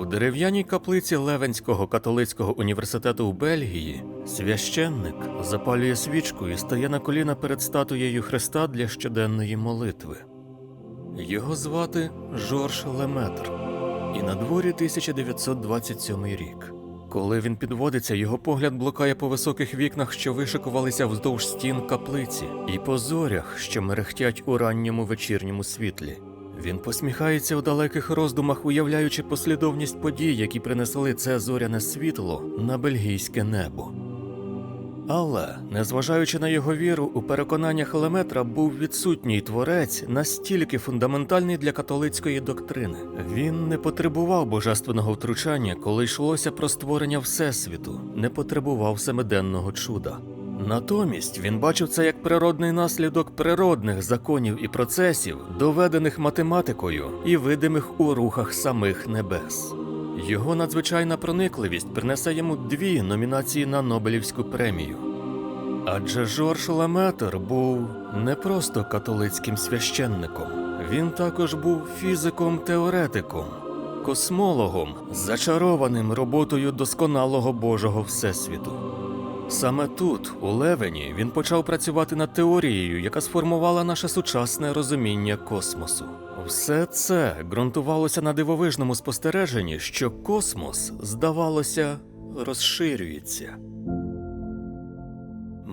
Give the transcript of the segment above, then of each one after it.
У дерев'яній каплиці Левенського католицького університету у Бельгії священник запалює свічку і стає на коліна перед статуєю Христа для щоденної молитви. Його звати Жорж Леметр, і на дворі 1927 рік. Коли він підводиться, його погляд блукає по високих вікнах, що вишикувалися вздовж стін каплиці, і по зорях, що мерехтять у ранньому вечірньому світлі. Він посміхається у далеких роздумах, уявляючи послідовність подій, які принесли це зоряне світло на бельгійське небо. Але, незважаючи на його віру, у переконаннях Леметра був відсутній творець настільки фундаментальний для католицької доктрини. Він не потребував божественного втручання, коли йшлося про створення Всесвіту, не потребував семиденного чуда. Натомість він бачив це як природний наслідок природних законів і процесів, доведених математикою і видимих у рухах самих небес. Його надзвичайна проникливість принесе йому дві номінації на Нобелівську премію. Адже Жорж Ламетер був не просто католицьким священником, він також був фізиком-теоретиком, космологом, зачарованим роботою досконалого Божого Всесвіту. Саме тут, у Левені, він почав працювати над теорією, яка сформувала наше сучасне розуміння космосу. Все це ґрунтувалося на дивовижному спостереженні, що космос, здавалося, розширюється.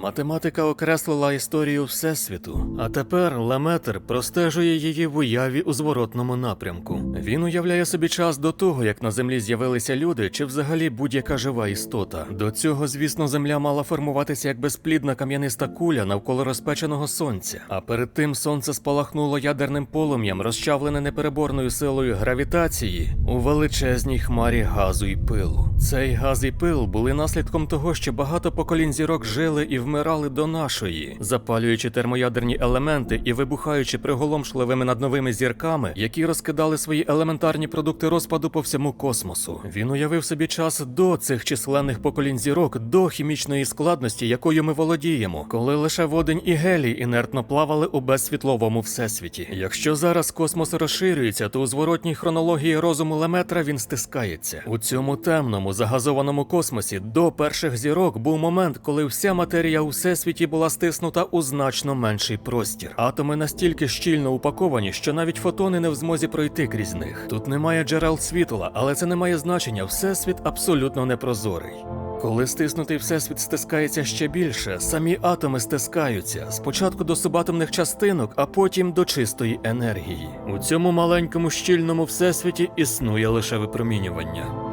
Математика окреслила історію Всесвіту, а тепер Ламетр простежує її в уяві у зворотному напрямку. Він уявляє собі час до того, як на землі з'явилися люди, чи взагалі будь-яка жива істота. До цього, звісно, земля мала формуватися як безплідна кам'яниста куля навколо розпеченого сонця. А перед тим сонце спалахнуло ядерним полум'ям, розчавлене непереборною силою гравітації у величезній хмарі газу і пилу. Цей газ і пил були наслідком того, що багато поколінь зірок жили і вмирали до нашої, запалюючи термоядерні елементи і вибухаючи приголомшливими над новими зірками, які розкидали свої елементарні продукти розпаду по всьому космосу. Він уявив собі час до цих численних поколінь зірок, до хімічної складності, якою ми володіємо, коли лише водень і гелій інертно плавали у безсвітловому всесвіті. Якщо зараз космос розширюється, то у зворотній хронології розуму Леметра він стискається. У цьому темному загазованому космосі до перших зірок був момент, коли вся матерія у всесвіті була стиснута у значно менший простір. Атоми настільки щільно упаковані, що навіть фотони не в змозі пройти крізь них. Тут немає джерел світла, але це не має значення. Всесвіт абсолютно непрозорий. Коли стиснутий всесвіт стискається ще більше, самі атоми стискаються спочатку до субатомних частинок, а потім до чистої енергії. У цьому маленькому щільному всесвіті існує лише випромінювання.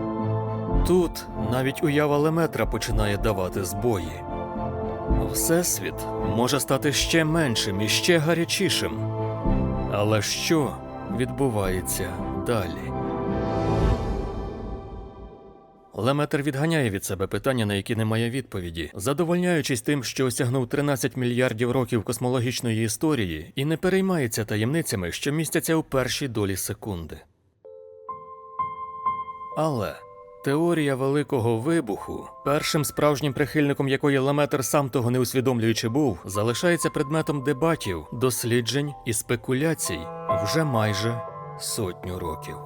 Тут навіть уява Леметра починає давати збої. Всесвіт може стати ще меншим і ще гарячішим. Але що відбувається далі? Леметр відганяє від себе питання, на які немає відповіді, задовольняючись тим, що осягнув 13 мільярдів років космологічної історії, і не переймається таємницями, що містяться у першій долі секунди. Але теорія великого вибуху, першим справжнім прихильником якої Ламетр сам того не усвідомлюючи був, залишається предметом дебатів, досліджень і спекуляцій вже майже сотню років.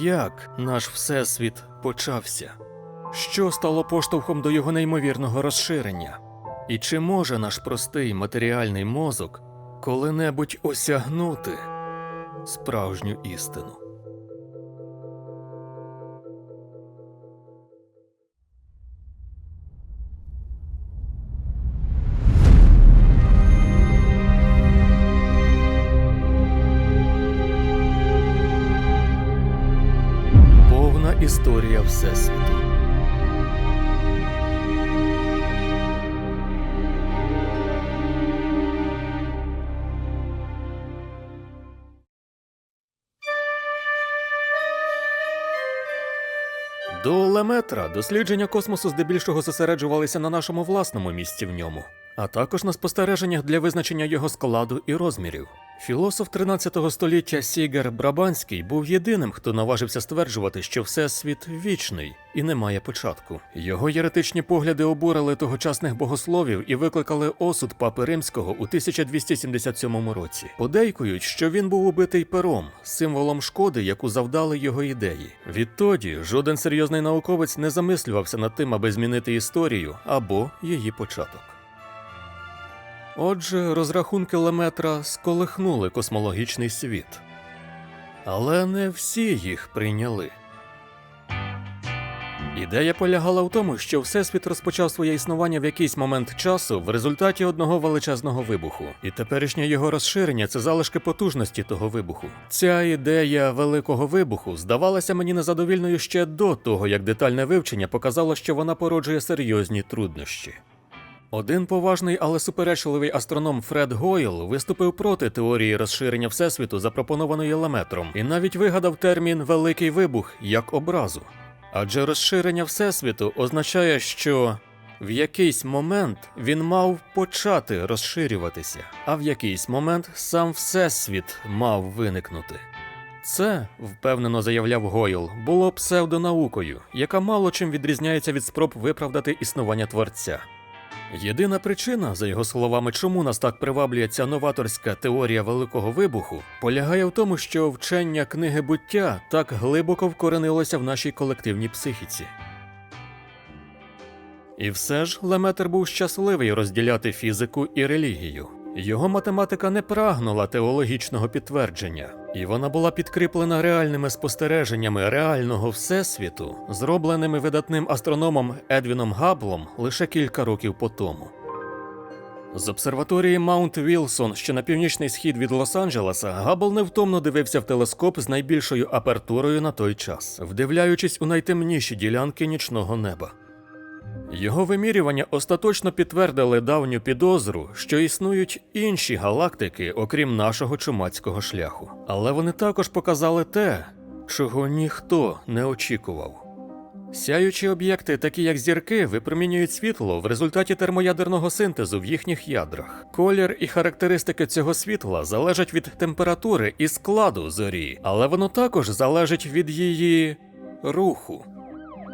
Як наш всесвіт почався? Що стало поштовхом до його неймовірного розширення? І чи може наш простий матеріальний мозок коли-небудь осягнути справжню істину? Історія Всесвіту. До Леметра дослідження космосу здебільшого зосереджувалися на нашому власному місці в ньому, а також на спостереженнях для визначення його складу і розмірів. Філософ 13 століття Сігер Брабанський був єдиним, хто наважився стверджувати, що всесвіт вічний і не має початку. Його єретичні погляди обурили тогочасних богословів і викликали осуд папи римського у 1277 році. Подейкують, що він був убитий пером, символом шкоди, яку завдали його ідеї. Відтоді жоден серйозний науковець не замислювався над тим, аби змінити історію або її початок. Отже, розрахунки Леметра сколихнули космологічний світ. Але не всі їх прийняли. Ідея полягала в тому, що Всесвіт розпочав своє існування в якийсь момент часу в результаті одного величезного вибуху, і теперішнє його розширення це залишки потужності того вибуху. Ця ідея великого вибуху здавалася мені незадовільною ще до того, як детальне вивчення показало, що вона породжує серйозні труднощі. Один поважний, але суперечливий астроном Фред Гойл виступив проти теорії розширення всесвіту, запропонованої Ламетром, і навіть вигадав термін Великий вибух як образу. Адже розширення всесвіту означає, що в якийсь момент він мав почати розширюватися, а в якийсь момент сам всесвіт мав виникнути. Це, впевнено заявляв Гойл, було псевдонаукою, яка мало чим відрізняється від спроб виправдати існування творця. Єдина причина, за його словами, чому нас так приваблює ця новаторська теорія великого вибуху, полягає в тому, що вчення книги буття так глибоко вкоренилося в нашій колективній психіці. І все ж Леметр був щасливий розділяти фізику і релігію. Його математика не прагнула теологічного підтвердження, і вона була підкріплена реальними спостереженнями реального всесвіту, зробленими видатним астрономом Едвіном Габлом лише кілька років по тому. З обсерваторії Маунт Вілсон, що на північний схід від Лос-Анджелеса, Габл невтомно дивився в телескоп з найбільшою апертурою на той час, вдивляючись у найтемніші ділянки нічного неба. Його вимірювання остаточно підтвердили давню підозру, що існують інші галактики, окрім нашого чумацького шляху. Але вони також показали те, чого ніхто не очікував. Сяючі об'єкти, такі як зірки, випромінюють світло в результаті термоядерного синтезу в їхніх ядрах. Колір і характеристики цього світла залежать від температури і складу зорі, але воно також залежить від її руху.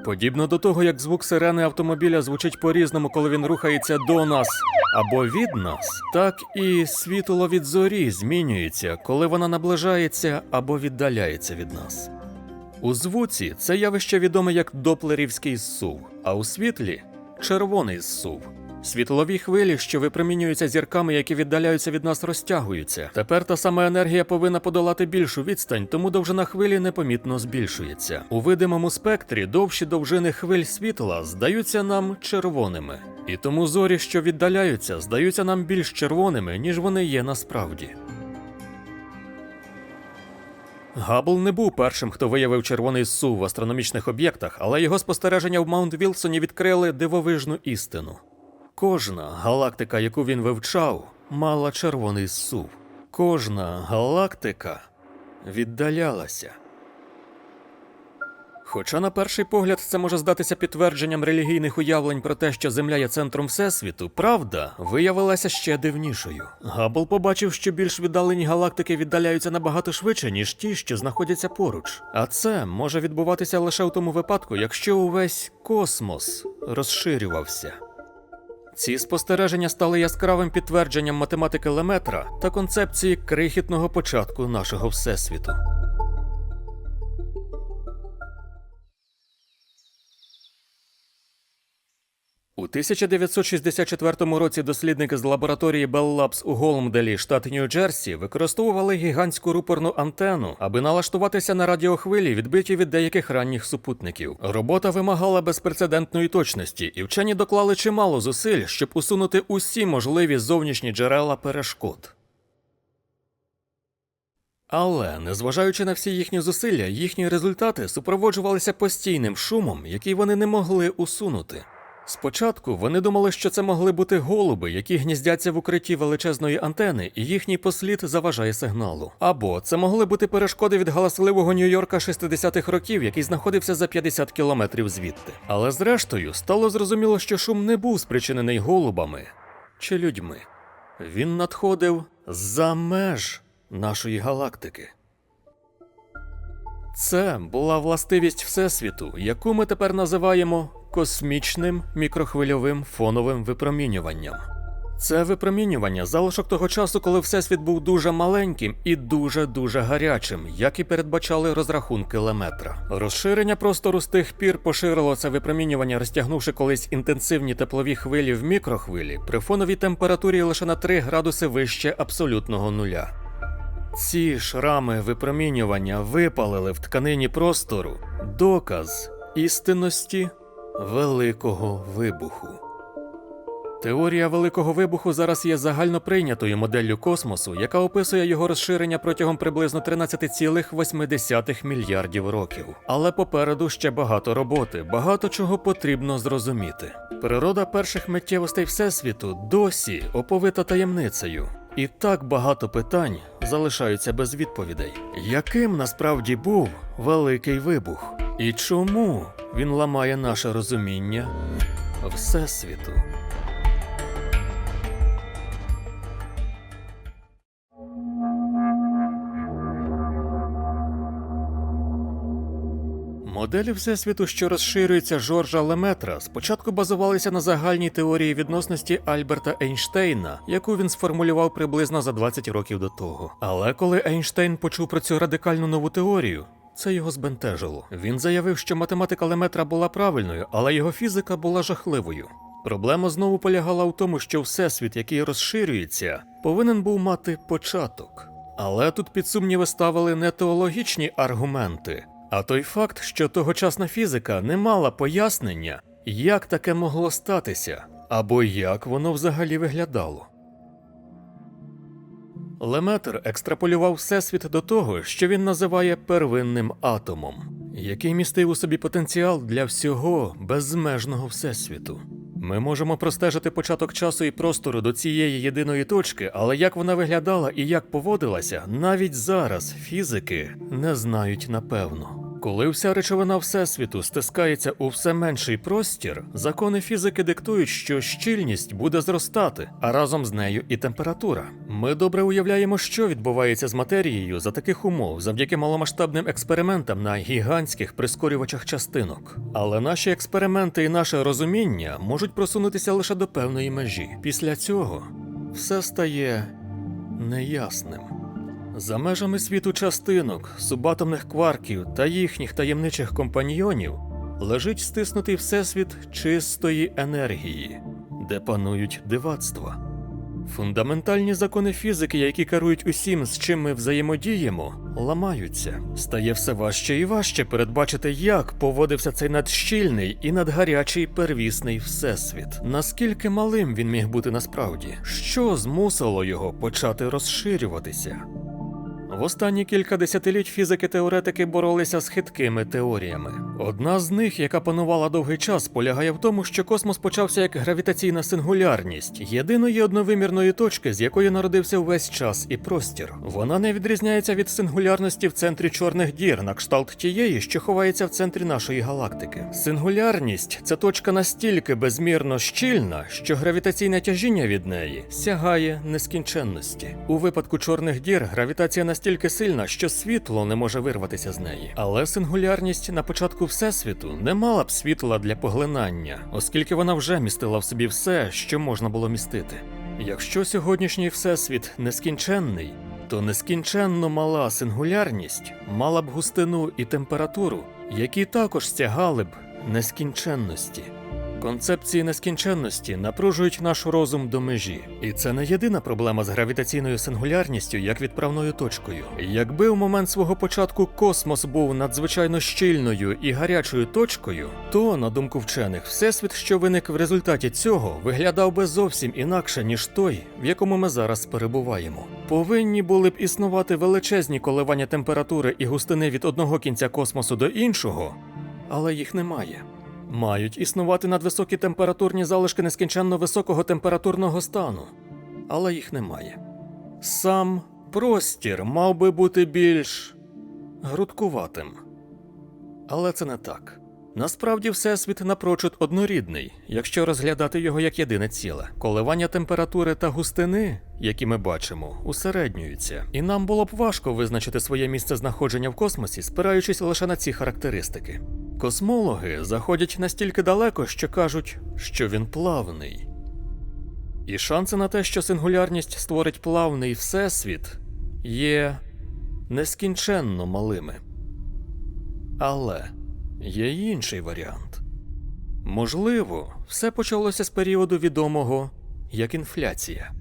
Подібно до того, як звук сирени автомобіля звучить по-різному, коли він рухається до нас або від нас, так і світло від зорі змінюється, коли вона наближається або віддаляється від нас. У звуці це явище відоме як доплерівський зсув, а у світлі червоний зсув. Світлові хвилі, що випромінюються зірками, які віддаляються від нас, розтягуються. Тепер та сама енергія повинна подолати більшу відстань, тому довжина хвилі непомітно збільшується. У видимому спектрі довші довжини хвиль світла здаються нам червоними, і тому зорі, що віддаляються, здаються нам більш червоними, ніж вони є насправді. Габл не був першим, хто виявив червоний зсув в астрономічних об'єктах, але його спостереження в Маунт Вілсоні відкрили дивовижну істину. Кожна галактика, яку він вивчав, мала червоний зсув. Кожна галактика віддалялася. Хоча на перший погляд це може здатися підтвердженням релігійних уявлень про те, що Земля є центром Всесвіту, правда виявилася ще дивнішою. Габл побачив, що більш віддалені галактики віддаляються набагато швидше, ніж ті, що знаходяться поруч. А це може відбуватися лише в тому випадку, якщо увесь космос розширювався. Ці спостереження стали яскравим підтвердженням математики Леметра та концепції крихітного початку нашого всесвіту. У 1964 році дослідники з лабораторії Bell Labs у Голмделі, штат Нью-Джерсі, використовували гігантську рупорну антенну, аби налаштуватися на радіохвилі, відбиті від деяких ранніх супутників. Робота вимагала безпрецедентної точності, і вчені доклали чимало зусиль, щоб усунути усі можливі зовнішні джерела перешкод. Але, незважаючи на всі їхні зусилля, їхні результати супроводжувалися постійним шумом, який вони не могли усунути. Спочатку вони думали, що це могли бути голуби, які гніздяться в укритті величезної антени, і їхній послід заважає сигналу. Або це могли бути перешкоди від галасливого Нью-Йорка 60-х років, який знаходився за 50 кілометрів звідти. Але зрештою стало зрозуміло, що шум не був спричинений голубами чи людьми. Він надходив за меж нашої галактики. Це була властивість Всесвіту, яку ми тепер називаємо космічним мікрохвильовим фоновим випромінюванням. Це випромінювання залишок того часу, коли Всесвіт був дуже маленьким і дуже-дуже гарячим, як і передбачали розрахунки Леметра. Розширення простору з тих пір поширило це випромінювання, розтягнувши колись інтенсивні теплові хвилі в мікрохвилі при фоновій температурі лише на 3 градуси вище абсолютного нуля. Ці шрами випромінювання випалили в тканині простору доказ істинності Великого вибуху. Теорія Великого вибуху зараз є загально прийнятою моделлю космосу, яка описує його розширення протягом приблизно 13,8 мільярдів років. Але попереду ще багато роботи, багато чого потрібно зрозуміти. Природа перших миттєвостей Всесвіту досі оповита таємницею. І так багато питань залишаються без відповідей. Яким насправді був Великий вибух? І чому він ламає наше розуміння Всесвіту? Моделі Всесвіту, що розширюються Жоржа Леметра, спочатку базувалися на загальній теорії відносності Альберта Ейнштейна, яку він сформулював приблизно за 20 років до того. Але коли Ейнштейн почув про цю радикальну нову теорію, це його збентежило. Він заявив, що математика Леметра була правильною, але його фізика була жахливою. Проблема знову полягала у тому, що всесвіт, який розширюється, повинен був мати початок. Але тут під сумніви ставили не теологічні аргументи, а той факт, що тогочасна фізика не мала пояснення, як таке могло статися, або як воно взагалі виглядало. Леметр екстраполював всесвіт до того, що він називає первинним атомом, який містив у собі потенціал для всього безмежного всесвіту. Ми можемо простежити початок часу і простору до цієї єдиної точки, але як вона виглядала і як поводилася, навіть зараз фізики не знають напевно. Коли вся речовина Всесвіту стискається у все менший простір, закони фізики диктують, що щільність буде зростати, а разом з нею і температура. Ми добре уявляємо, що відбувається з матерією за таких умов завдяки маломасштабним експериментам на гігантських прискорювачах частинок. Але наші експерименти і наше розуміння можуть просунутися лише до певної межі. Після цього все стає неясним. За межами світу частинок, субатомних кварків та їхніх таємничих компаньйонів лежить стиснутий всесвіт чистої енергії, де панують дивацтва. Фундаментальні закони фізики, які керують усім, з чим ми взаємодіємо, ламаються. Стає все важче і важче передбачити, як поводився цей надщільний і надгарячий первісний всесвіт. Наскільки малим він міг бути насправді? Що змусило його почати розширюватися? В останні кілька десятиліть фізики-теоретики боролися з хиткими теоріями. Одна з них, яка панувала довгий час, полягає в тому, що космос почався як гравітаційна сингулярність, єдиної одновимірної точки, з якої народився увесь час і простір. Вона не відрізняється від сингулярності в центрі чорних дір, на кшталт тієї, що ховається в центрі нашої галактики. Сингулярність це точка настільки безмірно щільна, що гравітаційне тяжіння від неї сягає нескінченності. У випадку чорних дір гравітація настільки сильна, що світло не може вирватися з неї. Але сингулярність на початку всесвіту не мала б світла для поглинання, оскільки вона вже містила в собі все, що можна було містити. Якщо сьогоднішній всесвіт нескінченний, то нескінченно мала сингулярність мала б густину і температуру, які також стягали б нескінченності. Концепції нескінченності напружують наш розум до межі, і це не єдина проблема з гравітаційною сингулярністю як відправною точкою. Якби в момент свого початку космос був надзвичайно щільною і гарячою точкою, то, на думку вчених, всесвіт, що виник в результаті цього, виглядав би зовсім інакше, ніж той, в якому ми зараз перебуваємо. Повинні були б існувати величезні коливання температури і густини від одного кінця космосу до іншого, але їх немає. Мають існувати надвисокі температурні залишки нескінченно високого температурного стану, але їх немає. Сам простір мав би бути більш грудкуватим. Але це не так. Насправді, всесвіт напрочуд однорідний, якщо розглядати його як єдине ціле. Коливання температури та густини, які ми бачимо, усереднюються, і нам було б важко визначити своє місце знаходження в космосі, спираючись лише на ці характеристики. Космологи заходять настільки далеко, що кажуть, що він плавний. І шанси на те, що сингулярність створить плавний всесвіт, є нескінченно малими. Але є інший варіант. Можливо, все почалося з періоду відомого як інфляція.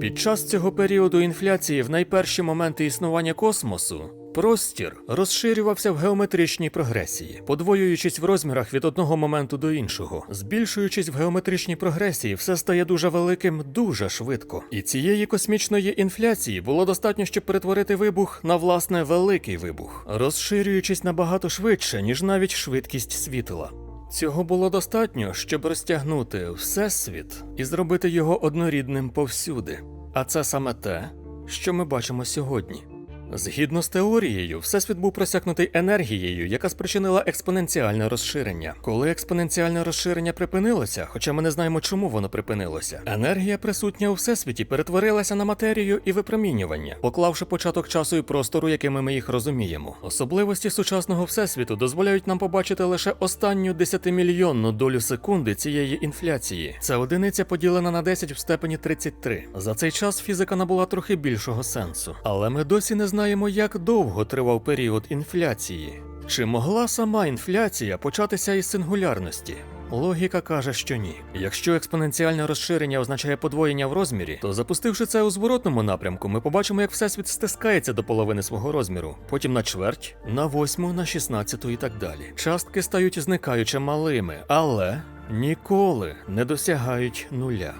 Під час цього періоду інфляції в найперші моменти існування космосу простір розширювався в геометричній прогресії, подвоюючись в розмірах від одного моменту до іншого. Збільшуючись в геометричній прогресії, все стає дуже великим дуже швидко. І цієї космічної інфляції було достатньо, щоб перетворити вибух на власне великий вибух, розширюючись набагато швидше, ніж навіть швидкість світла. Цього було достатньо, щоб розтягнути всесвіт і зробити його однорідним повсюди. А це саме те, що ми бачимо сьогодні. Згідно з теорією, всесвіт був просякнутий енергією, яка спричинила експоненціальне розширення. Коли експоненціальне розширення припинилося, хоча ми не знаємо, чому воно припинилося, енергія, присутня у всесвіті, перетворилася на матерію і випромінювання, поклавши початок часу і простору, якими ми їх розуміємо. Особливості сучасного всесвіту дозволяють нам побачити лише останню десятимільйонну долю секунди цієї інфляції. Це одиниця поділена на 10 в степені 33. За цей час фізика набула трохи більшого сенсу, але ми досі не знаємо, як довго тривав період інфляції. Чи могла сама інфляція початися із сингулярності? Логіка каже, що ні. Якщо експоненціальне розширення означає подвоєння в розмірі, то запустивши це у зворотному напрямку, ми побачимо, як всесвіт стискається до половини свого розміру, потім на чверть, на восьму, на шістнадцяту і так далі. Частки стають зникаюче малими, але ніколи не досягають нуля.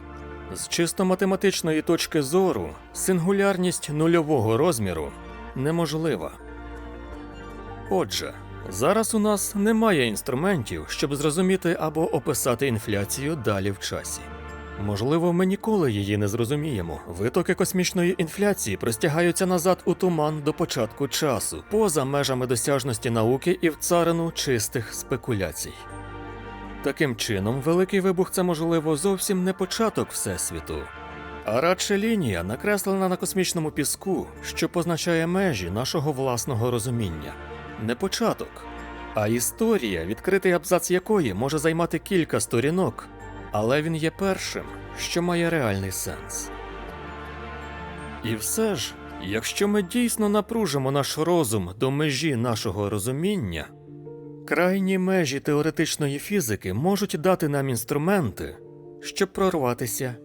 З чисто математичної точки зору, сингулярність нульового розміру неможлива. Отже, зараз у нас немає інструментів, щоб зрозуміти або описати інфляцію далі в часі. Можливо, ми ніколи її не зрозуміємо. Витоки космічної інфляції простягаються назад у туман до початку часу, поза межами досяжності науки і в царину чистих спекуляцій. Таким чином, великий вибух це можливо зовсім не початок Всесвіту, а радше лінія, накреслена на космічному піску, що позначає межі нашого власного розуміння. Не початок, а історія, відкритий абзац якої може займати кілька сторінок, але він є першим, що має реальний сенс. І все ж, якщо ми дійсно напружимо наш розум до межі нашого розуміння, крайні межі теоретичної фізики можуть дати нам інструменти, щоб прорватися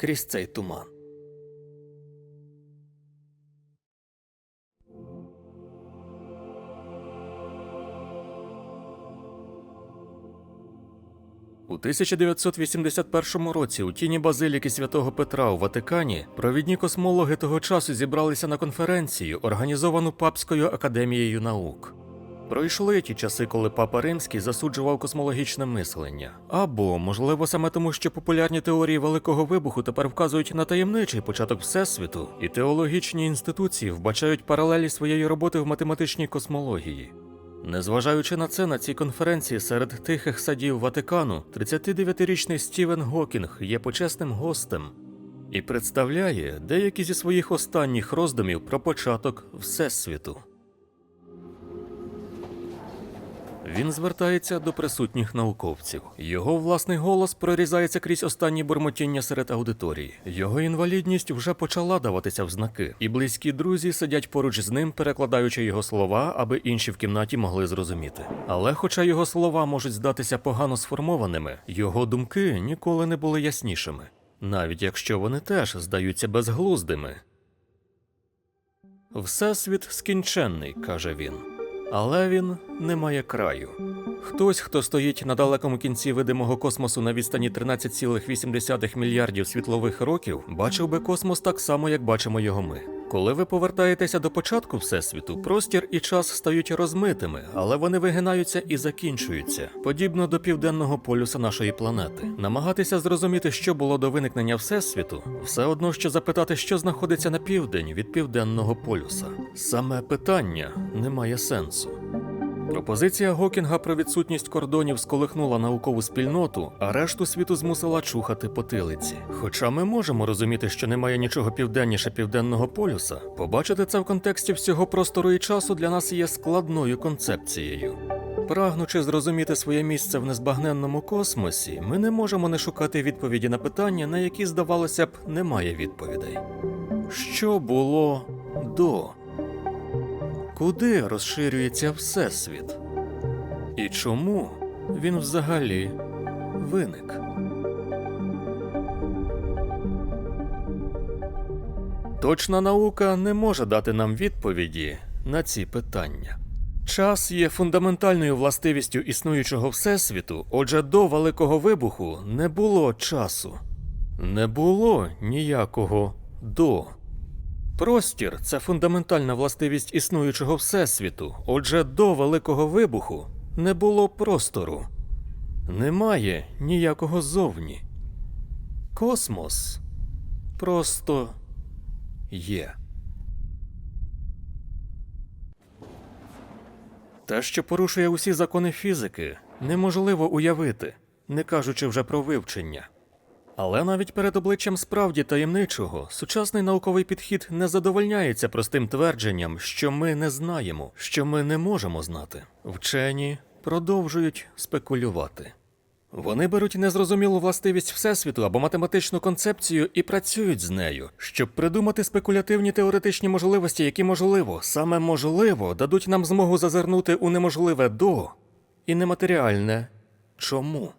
крізь цей туман. У 1981 році у тіні базиліки святого Петра у Ватикані провідні космологи того часу зібралися на конференцію, організовану Папською академією наук. Пройшли ті часи, коли папа римський засуджував космологічне мислення. Або, можливо, саме тому, що популярні теорії великого вибуху тепер вказують на таємничий початок всесвіту, і теологічні інституції вбачають паралелі своєї роботи в математичній космології. Незважаючи на це, на цій конференції серед тихих садів Ватикану 39-річний Стівен Гокінг є почесним гостем і представляє деякі зі своїх останніх роздумів про початок Всесвіту. Він звертається до присутніх науковців. Його власний голос прорізається крізь останні бурмотіння серед аудиторії. Його інвалідність вже почала даватися в знаки, і близькі друзі сидять поруч з ним, перекладаючи його слова, аби інші в кімнаті могли зрозуміти. Але, хоча його слова можуть здатися погано сформованими, його думки ніколи не були яснішими, навіть якщо вони теж здаються безглуздими. Всесвіт скінченний, каже він. Але він не має краю. Хтось, хто стоїть на далекому кінці видимого космосу на відстані 13,8 мільярдів світлових років, бачив би космос так само, як бачимо його ми. Коли ви повертаєтеся до початку Всесвіту, простір і час стають розмитими, але вони вигинаються і закінчуються, подібно до південного полюса нашої планети. Намагатися зрозуміти, що було до виникнення Всесвіту, все одно що запитати, що знаходиться на південь від південного полюса. Саме питання не має сенсу. Пропозиція Гокінга про відсутність кордонів сколихнула наукову спільноту, а решту світу змусила чухати потилиці. Хоча ми можемо розуміти, що немає нічого південніше південного полюса, побачити це в контексті всього простору і часу для нас є складною концепцією. Прагнучи зрозуміти своє місце в незбагненному космосі, ми не можемо не шукати відповіді на питання, на які, здавалося б, немає відповідей. Що було до? Куди розширюється Всесвіт? І чому він взагалі виник? Точна наука не може дати нам відповіді на ці питання. Час є фундаментальною властивістю існуючого всесвіту, отже, до Великого вибуху не було часу. Не було ніякого до. Простір це фундаментальна властивість існуючого всесвіту. Отже, до Великого вибуху не було простору. Немає ніякого зовні. Космос просто є. Те, що порушує усі закони фізики, неможливо уявити, не кажучи вже про вивчення. Але навіть перед обличчям справді таємничого сучасний науковий підхід не задовольняється простим твердженням, що ми не знаємо, що ми не можемо знати. Вчені продовжують спекулювати. Вони беруть незрозумілу властивість Всесвіту або математичну концепцію і працюють з нею, щоб придумати спекулятивні теоретичні можливості, які можливо, саме можливо, дадуть нам змогу зазирнути у неможливе до і нематеріальне чому.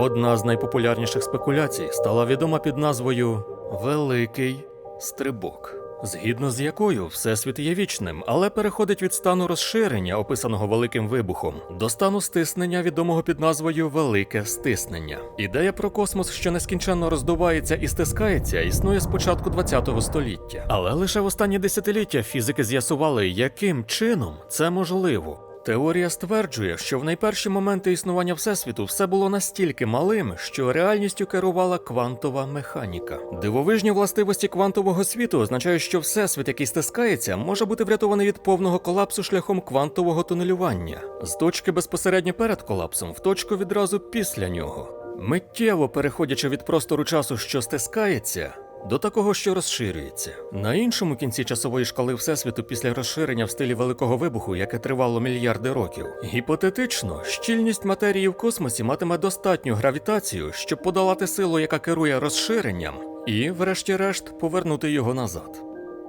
Одна з найпопулярніших спекуляцій стала відома під назвою Великий стрибок, згідно з якою всесвіт є вічним, але переходить від стану розширення, описаного великим вибухом, до стану стиснення, відомого під назвою Велике стиснення. Ідея про космос, що нескінченно роздувається і стискається, існує з початку ХХ століття. Але лише в останні десятиліття фізики з'ясували, яким чином це можливо. Теорія стверджує, що в найперші моменти існування Всесвіту все було настільки малим, що реальністю керувала квантова механіка. Дивовижні властивості квантового світу означають, що Всесвіт, який стискається, може бути врятований від повного колапсу шляхом квантового тунелювання з точки безпосередньо перед колапсом в точку відразу після нього. Миттєво переходячи від простору часу, що стискається, до такого, що розширюється. На іншому кінці часової шкали Всесвіту після розширення в стилі Великого вибуху, яке тривало мільярди років, гіпотетично, щільність матерії в космосі матиме достатню гравітацію, щоб подолати силу, яка керує розширенням, і, врешті-решт, повернути його назад.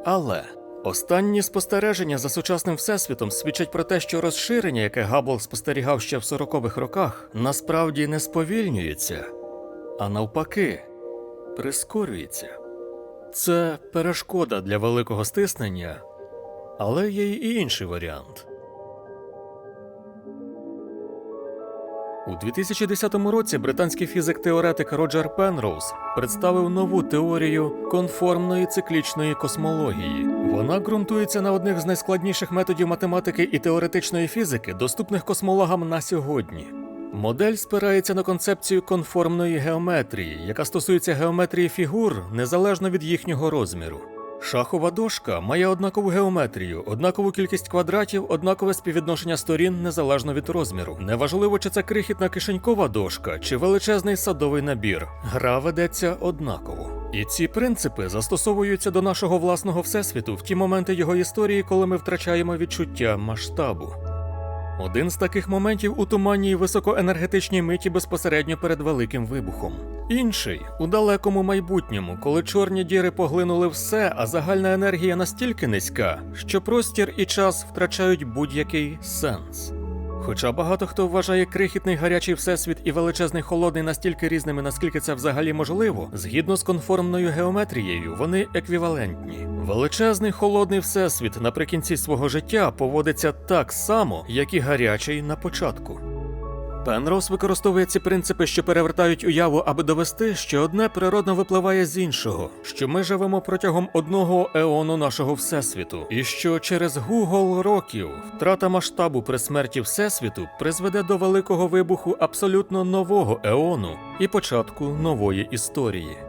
Але останні спостереження за сучасним всесвітом свідчать про те, що розширення, яке Габбл спостерігав ще в 40-х роках, насправді не сповільнюється, а навпаки, прискорюється. Це перешкода для великого стиснення, але є й інший варіант. У 2010 році британський фізик-теоретик Роджер Пенроуз представив нову теорію конформної циклічної космології. Вона ґрунтується на одних з найскладніших методів математики і теоретичної фізики, доступних космологам на сьогодні. Модель спирається на концепцію конформної геометрії, яка стосується геометрії фігур незалежно від їхнього розміру. Шахова дошка має однакову геометрію, однакову кількість квадратів, однакове співвідношення сторін незалежно від розміру. Неважливо, чи це крихітна кишенькова дошка, чи величезний садовий набір. Гра ведеться однаково. І ці принципи застосовуються до нашого власного всесвіту в ті моменти його історії, коли ми втрачаємо відчуття масштабу. Один з таких моментів у туманній високоенергетичній миті безпосередньо перед великим вибухом. Інший у далекому майбутньому, коли чорні діри поглинули все, а загальна енергія настільки низька, що простір і час втрачають будь-який сенс. Хоча багато хто вважає крихітний гарячий всесвіт і величезний холодний настільки різними, наскільки це взагалі можливо, згідно з конформною геометрією, вони еквівалентні. Величезний холодний всесвіт наприкінці свого життя поводиться так само, як і гарячий на початку. Пенроуз використовує ці принципи, що перевертають уяву, аби довести, що одне природно випливає з іншого, що ми живемо протягом одного еону нашого всесвіту, і що через гугол років втрата масштабу при смерті всесвіту призведе до великого вибуху абсолютно нового еону і початку нової історії.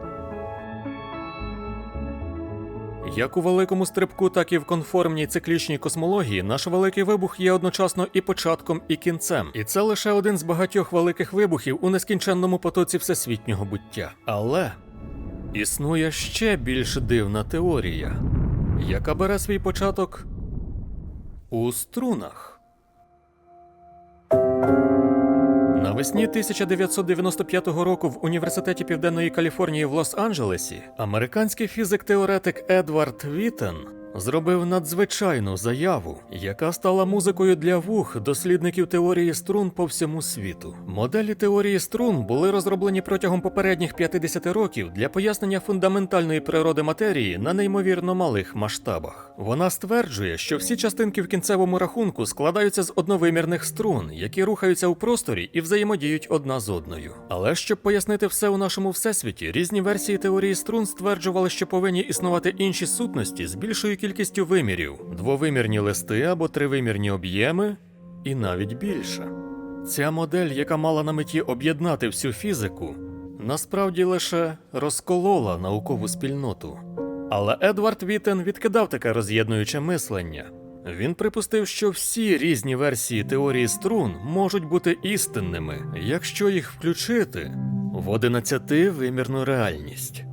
Як у великому стрибку, так і в конформній циклічній космології наш великий вибух є одночасно і початком, і кінцем. І це лише один з багатьох великих вибухів у нескінченному потоці всесвітнього буття. Але існує ще більш дивна теорія, яка бере свій початок у струнах. Навесні 1995 року в університеті Південної Каліфорнії в Лос-Анджелесі американський фізик-теоретик Едвард Віттен зробив надзвичайну заяву, яка стала музикою для вух дослідників теорії струн по всьому світу. Моделі теорії струн були розроблені протягом попередніх 50 років для пояснення фундаментальної природи матерії на неймовірно малих масштабах. Вона стверджує, що всі частинки в кінцевому рахунку складаються з одновимірних струн, які рухаються у просторі і взаємодіють одна з одною. Але щоб пояснити все у нашому всесвіті, різні версії теорії струн стверджували, що повинні існувати інші сутності з більшою кількістю вимірів: двовимірні листи або тривимірні об'єми, і навіть більше. Ця модель, яка мала на меті об'єднати всю фізику, насправді лише розколола наукову спільноту. Але Едвард Віттен відкидав таке роз'єднуюче мислення. Він припустив, що всі різні версії теорії струн можуть бути істинними, якщо їх включити в 11-вимірну реальність.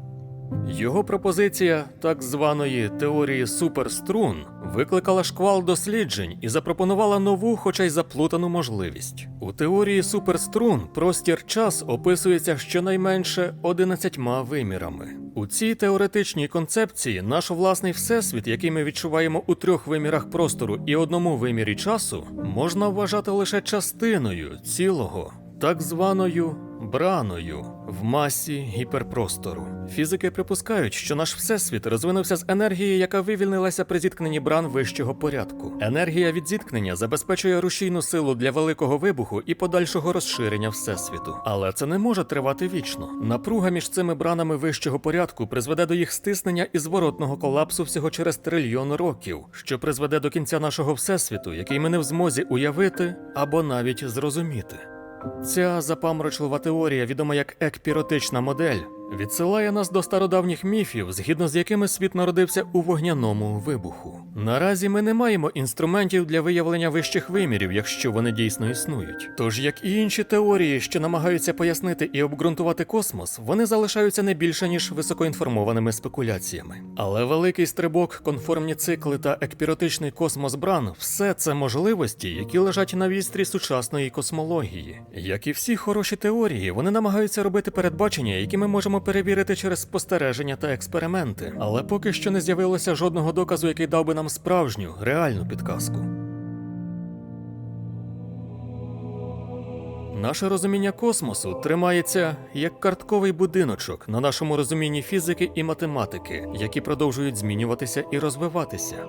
Його пропозиція так званої теорії суперструн викликала шквал досліджень і запропонувала нову, хоча й заплутану можливість. У теорії суперструн простір час описується щонайменше 11 вимірами. У цій теоретичній концепції наш власний всесвіт, який ми відчуваємо у трьох вимірах простору і одному вимірі часу, можна вважати лише частиною цілого, так званою браною в масі гіперпростору. Фізики припускають, що наш всесвіт розвинувся з енергії, яка вивільнилася при зіткненні бран вищого порядку. Енергія від зіткнення забезпечує рушійну силу для великого вибуху і подальшого розширення всесвіту. Але це не може тривати вічно. Напруга між цими бранами вищого порядку призведе до їх стиснення і зворотного колапсу всього через трильйон років, що призведе до кінця нашого всесвіту, який ми не в змозі уявити або навіть зрозуміти. Ця запаморочлива теорія, відома як екпіротична модель, відсилає нас до стародавніх міфів, згідно з якими світ народився у вогняному вибуху. Наразі ми не маємо інструментів для виявлення вищих вимірів, якщо вони дійсно існують. Тож, як і інші теорії, що намагаються пояснити і обґрунтувати космос, вони залишаються не більше ніж високоінформованими спекуляціями. Але великий стрибок, конформні цикли та екпіротичний космос Бран все це можливості, які лежать на вістрі сучасної космології. Як і всі хороші теорії, вони намагаються робити передбачення, які ми можемо перевірити через спостереження та експерименти. Але поки що не з'явилося жодного доказу, який дав би нам справжню, реальну підказку. Наше розуміння космосу тримається як картковий будиночок на нашому розумінні фізики і математики, які продовжують змінюватися і розвиватися.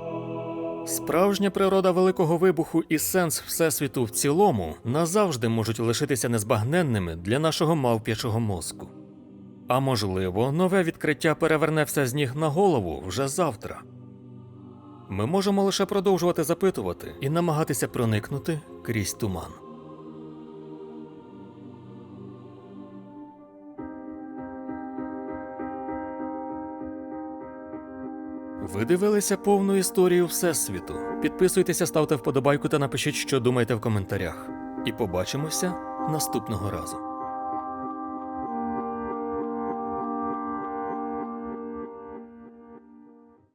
Справжня природа великого вибуху і сенс всесвіту в цілому назавжди можуть лишитися незбагненними для нашого мавп'ячого мозку. А можливо, нове відкриття переверне все з ніг на голову вже завтра. Ми можемо лише продовжувати запитувати і намагатися проникнути крізь туман. Ви дивилися повну історію Всесвіту. Підписуйтеся, ставте вподобайку та напишіть, що думаєте в коментарях. І побачимося наступного разу.